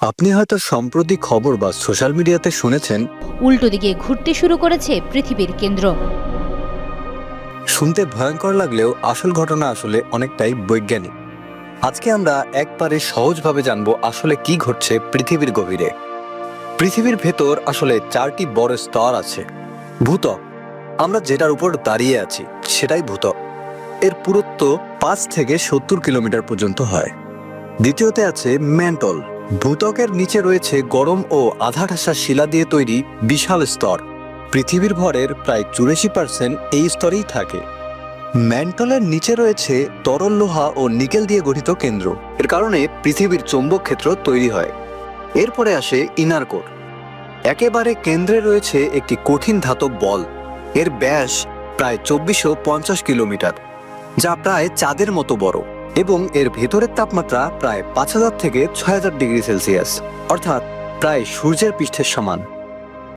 আপনি হয়তো সম্প্রতি খবর বা সোশ্যাল মিডিয়াতে শুনেছেন। উল্টো দিকে ঘুরতে শুরু করেছে পৃথিবীর কেন্দ্র। শুনতে ভয়ঙ্কর লাগলেও আসল ঘটনা আসলে অনেকটাই বৈজ্ঞানিক। আজকে আমরা একবারে সহজভাবে জানব আসলে কি ঘটছে পৃথিবীর গভীরে। পৃথিবীর ভেতর আসলে চারটি বড় স্তর আছে। ভূতক আমরা যেটার উপর দাঁড়িয়ে আছি সেটাই ভূতক এর পুরুত্ব পাঁচ থেকে সত্তর কিলোমিটার পর্যন্ত হয়। দ্বিতীয়তে আছে ম্যান্টল ভূতকের নিচে রয়েছে গরম ও আধা ঠাসা শিলা দিয়ে তৈরি বিশাল স্তর। পৃথিবীর ভরের প্রায় চুরাশি পার্সেন্ট এই স্তরেই থাকে। ম্যান্টলের নিচে রয়েছে তরল লোহা ও নিকেল দিয়ে গঠিত কেন্দ্র। এর কারণে পৃথিবীর চৌম্বক ক্ষেত্র তৈরি হয়। এরপরে আসে ইনার কোর একেবারে কেন্দ্রে রয়েছে একটি কঠিন ধাতব বল। এর ব্যাস প্রায় চব্বিশশো পঞ্চাশ কিলোমিটার, যা প্রায় চাঁদের মতো বড়। এবং এর ভেতরের তাপমাত্রা প্রায় পাঁচ হাজার থেকে ছয় হাজার ডিগ্রি সেলসিয়াস, অর্থাৎ প্রায় সূর্যের পৃষ্ঠের সমান।